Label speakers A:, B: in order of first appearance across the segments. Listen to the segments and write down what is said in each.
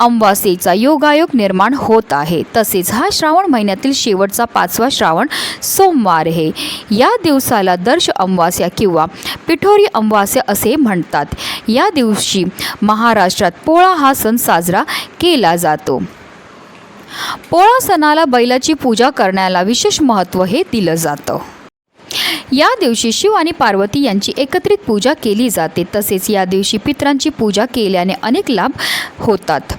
A: अमावास्येचा योगायोग निर्माण होत आहे. तसेच हा श्रावण महिन्यातील शेवटचा पाचवा श्रावण सोमवार आहे. या दिवसाला दर्श अमावास्या किंवा पिठोरी अमावास्या असे म्हणतात. या दिवशी महाराष्ट्रात पोळा हा सण साजरा केला जातो. पोळा सणाला बैलाची पूजा करण्याला विशेष महत्त्व हे दिलं जातं. या दिवशी शिव आणि पार्वती यांची एकत्रित पूजा केली जाते. तसेच या दिवशी पित्रांची पूजा केल्याने अनेक लाभ होतात.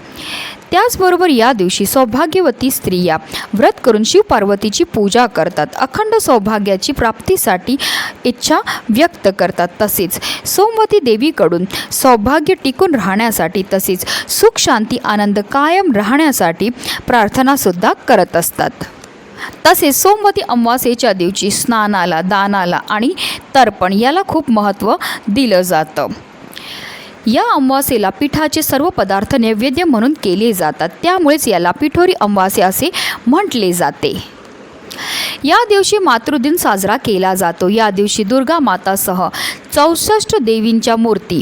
A: त्याचबरोबर या दिवशी सौभाग्यवती स्त्रिया व्रत करून शिव पार्वतीची पूजा करतात. अखंड सौभाग्याची प्राप्तीसाठी इच्छा व्यक्त करतात. तसेच सोमवती देवीकडून सौभाग्य टिकून राहण्यासाठी तसेच सुख शांती आनंद कायम राहण्यासाठी प्रार्थनासुद्धा करत असतात. तसेच सोमवती अमावास्येच्या दिवशी स्नानाला दानाला आणि तर्पण याला खूप महत्त्व दिलं जातं. या अमावास्येला पिठाचे सर्व पदार्थ नैवेद्य म्हणून केले जातात. त्यामुळेच याला पिठोरी अमावास्या असे म्हटले जाते. या दिवशी मातृदिन साजरा केला जातो. या दिवशी दुर्गा मातासह चौसष्ट देवींच्या मूर्ती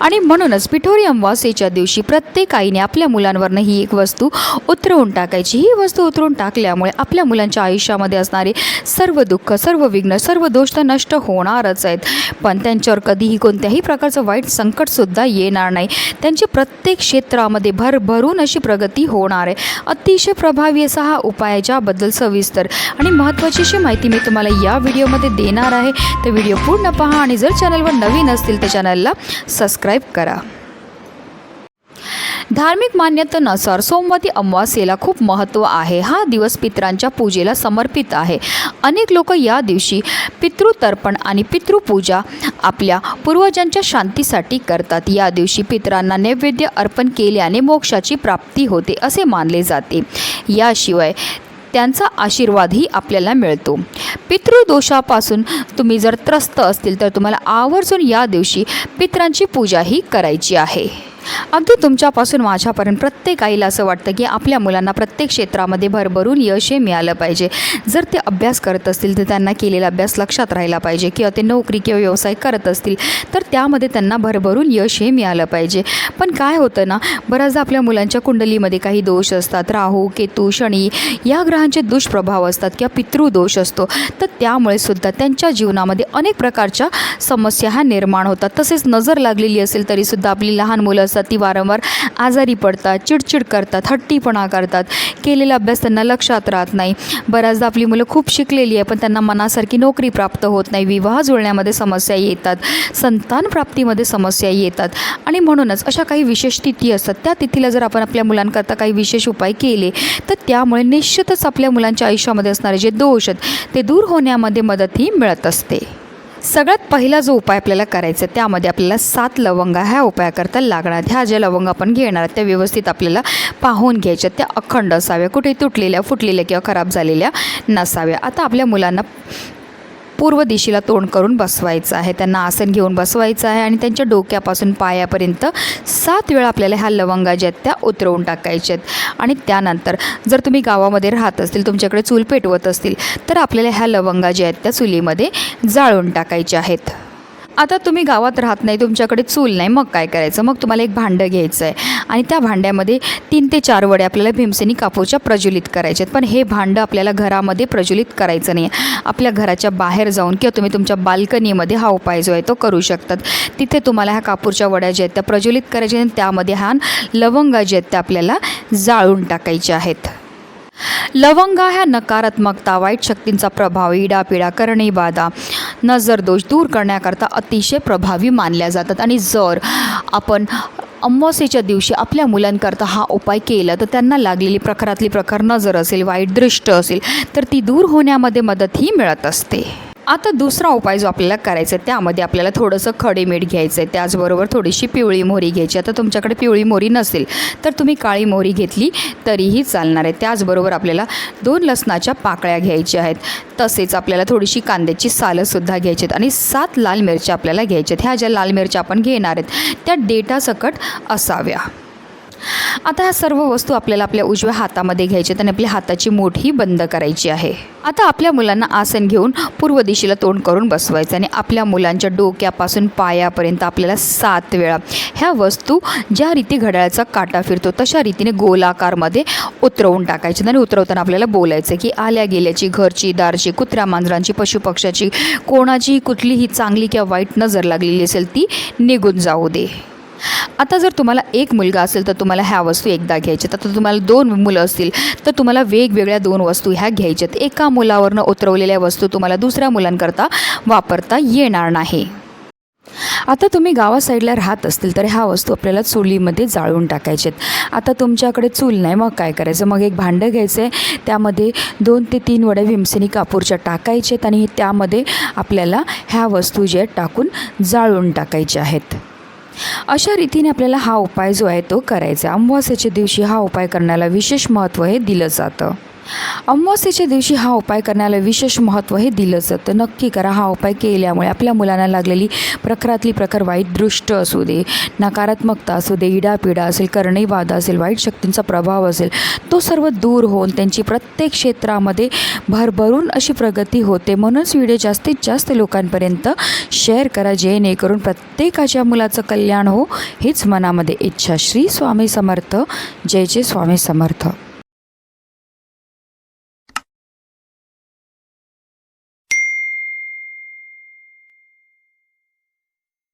A: आणि म्हणूनच पिठोरी अमावास्येच्या दिवशी प्रत्येक आईने आपल्या मुलांवरनं ही एक वस्तू उतरवून टाकायची. ही वस्तू उतरवून टाकल्यामुळे आपल्या मुलांच्या आयुष्यामध्ये असणारे सर्व दुःख सर्व विघ्न सर्व दोष तर नष्ट होणारच आहेत. पण त्यांच्यावर कधीही कोणत्याही प्रकारचं वाईट संकटसुद्धा येणार नाही. त्यांची प्रत्येक क्षेत्रामध्ये भरभरून अशी प्रगती होणार आहे. अतिशय प्रभावी असा हा उपाय आहे ज्याबद्दल सविस्तर आणि महत्त्वाची अशी माहिती मी तुम्हाला या व्हिडिओमध्ये देणार आहे. तर व्हिडिओ पूर्ण पहा आणि जर चॅनलवर नवीन असतील तर चॅनलला सबस्क्राईब करा. धार्मिक मान्यतेनुसार सोमवती अमावास्येला खूप महत्त्व आहे. हा दिवस पित्रांच्या पूजेला समर्पित आहे. अनेक लोक या दिवशी पितृतर्पण आणि पितृपूजा आपल्या पूर्वजांच्या शांतीसाठी करतात. या दिवशी पितरांना नैवेद्य अर्पण केल्याने मोक्षाची प्राप्ती होते असे मानले जाते. याशिवाय त्यांचा आशीर्वादही आपल्याला मिळतो. पितृदोषापासून तुम्ही जर त्रस्त असतील तर तुम्हाला आवर्जून या दिवशी पित्रांची पूजाही करायची आहे. अगदी तुमच्यापासून माझ्यापर्यंत प्रत्येक आईला असं वाटतं की आपल्या मुलांना प्रत्येक क्षेत्रामध्ये भरभरून यश हे मिळालं पाहिजे. जर ते अभ्यास करत असतील तर त्यांना केलेला अभ्यास लक्षात राहिला पाहिजे किंवा ते नोकरी किंवा व्यवसाय करत असतील तर त्यामध्ये त्यांना भरभरून यश हे मिळालं पाहिजे. पण काय होतं ना बऱ्याचदा आपल्या मुलांच्या कुंडलीमध्ये काही दोष असतात. राहू केतू शनी या ग्रहांचे दुष्प्रभाव असतात किंवा पितृदोष असतो. तर त्यामुळे सुद्धा त्यांच्या जीवनामध्ये अनेक प्रकारच्या समस्या ह्या निर्माण होतात. तसेच नजर लागलेली असेल तरीसुद्धा आपली लहान मुलं असतात ती वारंवार आजारी पडतात चिडचिड करतात हट्टीपणा करतात. केलेला अभ्यास त्यांना लक्षात राहत नाही. बऱ्याचदा आपली मुलं खूप शिकलेली आहे पण त्यांना मनासारखी नोकरी प्राप्त होत नाही. विवाह जुळण्यामध्ये समस्या येतात. संतान प्राप्तीमध्ये समस्या येतात. आणि म्हणूनच अशा काही विशेष तिथी असतात. त्या तिथीला जर आपण आपल्या मुलांकरता काही विशेष उपाय केले तर त्यामुळे निश्चितच आपल्या मुलांच्या आयुष्यामध्ये असणारे जे दोष आहेत ते दूर होण्यामध्ये मदतही मिळत असते. सगळ्यात पहिला जो उपाय आपल्याला करायचा आहे त्यामध्ये आपल्याला सात लवंगा ह्या उपायाकरता लागणार ह्या ज्या लवंगा आपण घेणार त्या व्यवस्थित आपल्याला पाहून घ्यायच्या त्या अखंड असाव्या. कुठे तुटलेल्या फुटलेल्या किंवा खराब झालेल्या नसाव्या. आता आपल्या मुलांना पूर्व दिशेला तोंड करून बसवायचं आहे. त्यांना आसन घेऊन बसवायचं आहे आणि त्यांच्या डोक्यापासून पायापर्यंत सात वेळा आपल्याला ह्या लवंगा ज्या आहेत त्या उतरवून टाकायच्या आहेत. आणि त्यानंतर जर तुम्ही गावामध्ये राहत असतील तुमच्याकडे चूल पेटवत असतील तर आपल्याला ह्या लवंगा ज्या आहेत त्या चुलीमध्ये जाळून टाकायच्या आहेत. आता तुम्ही गावात राहत नाही तुमच्याकडे चूल नाही मग काय करायचं? मग तुम्हाला एक भांडं घ्यायचं आहे आणि त्या भांड्यामध्ये तीन ते चार वडे आपल्याला भीमसेनी कापूरच्या प्रज्वलित करायचे आहेत. पण हे भांडं आपल्याला घरामध्ये प्रज्वलित करायचं नाही आपल्या घराच्या बाहेर जाऊन किंवा तुम्ही तुमच्या बाल्कनीमध्ये हा उपाय जो आहे तो करू शकतात. तिथे तुम्हाला ह्या कापूरच्या वड्या ज्या आहेत त्या प्रज्वलित करायच्या आणि त्यामध्ये हा लवंगा जे आहेत त्या आपल्याला जाळून टाकायच्या आहेत. लवंगा ह्या नकारात्मकता वाईट शक्तींचा प्रभाव इडापिडा करणे बाधा नजर दोष दूर करण्याकरता अतिशय प्रभावी मानल्या जातात. आणि जर आपण अमावस्येच्या दिवशी आपल्या मुलांकरता हा उपाय केला तर त्यांना लागलेली प्रकारातली प्रकार नजर असेल वाईट दृष्ट असेल तर ती दूर होण्यामध्ये मदतही मिळत असते. आता दुसरा उपाय जो आपल्याला करायचा आहे त्यामध्ये आपल्याला थोडंसं खडे मीठ घ्यायचं आहे. त्याचबरोबर थोडीशी पिवळी मोहरी घ्यायची. आता तुमच्याकडे पिवळी मोहरी नसेल तर तुम्ही काळी मोहरी घेतली तरीही चालणार आहे. त्याचबरोबर आपल्याला दोन लसणाच्या पाकळ्या घ्यायच्या आहेत. तसेच आपल्याला थोडीशी कांद्याची सालंसुद्धा घ्यायची आहेत. आणि सात लाल मिरच्या आपल्याला घ्यायच्या आहेत. ह्या ज्या लाल मिरच्या आपण घेणार आहेत त्या डेटासकट असाव्या. आता ह्या सर्व वस्तू आपल्याला आपल्या उजव्या हातामध्ये घ्यायच्या आहेत आणि आपल्या हाताची मोठी बंद करायची आहे. आता आपल्या मुलांना आसन घेऊन पूर्व दिशेला तोंड करून बसवायचं आणि आपल्या मुलांच्या डोक्यापासून पायापर्यंत आपल्याला सात वेळा ह्या वस्तू ज्या रीती घड्याळाचा काटा फिरतो तशा रीतीने गोलाकारमध्ये उतरवून टाकायचे आणि उतरवताना आपल्याला बोलायचं की आल्या गेल्याची घरची दारची कुत्र्या मांजरांची पशुपक्ष्याची कोणाची कुठलीही चांगली किंवा वाईट नजर लागलेली असेल ती निघून जाऊ दे. आता जर तुम्हाला एक मुलगा असेल तर तुम्हाला ह्या वस्तू एकदा घ्यायच्या आता तुम्हाला दोन मुलं असतील तर तुम्हाला वेगवेगळ्या दोन वस्तू ह्या घ्यायच्यात. एका मुलावरनं उतरवलेल्या वस्तू तुम्हाला दुसऱ्या मुलांकरता वापरता येणार नाही. आता तुम्ही गावा साईडला राहत असतील तर ह्या वस्तू आपल्याला चुलीमध्ये जाळून टाकायच्यात. आता तुमच्याकडे चूल नाही मग काय करायचं? मग एक भांडं घ्यायचं आहे त्यामध्ये दोन ते तीन वड्या भीमसेनी कापूरच्या टाकायच्यात आणि त्यामध्ये आपल्याला ह्या वस्तू ज्या टाकून जाळून टाकायच्या आहेत. अशा रीतीने आपल्याला हा उपाय जो आहे तो करायचा अमावास्याच्या दिवशी हा उपाय करण्याला विशेष महत्त्व हे दिलं जातं. अमावस्येच्या दिवशी हा उपाय करण्याला विशेष महत्त्व हे दिलं जातं. नक्की करा. हा उपाय केल्यामुळे आपल्या मुलांना लागलेली प्रखरातली प्रखर वाईट दृष्ट असू दे नकारात्मकता असू दे इडापिडा असेल करणीबाधा असेल वाईट शक्तींचा प्रभाव असेल तो सर्व दूर होऊन त्यांची प्रत्येक क्षेत्रामध्ये भरभरून अशी प्रगती होते. म्हणूनच व्हिडिओ जास्तीत जास्त लोकांपर्यंत शेअर करा जेणेकरून प्रत्येकाच्या मुलाचं कल्याण हो हीच मनामध्ये इच्छा. श्री स्वामी समर्थ. जय जय स्वामी समर्थ.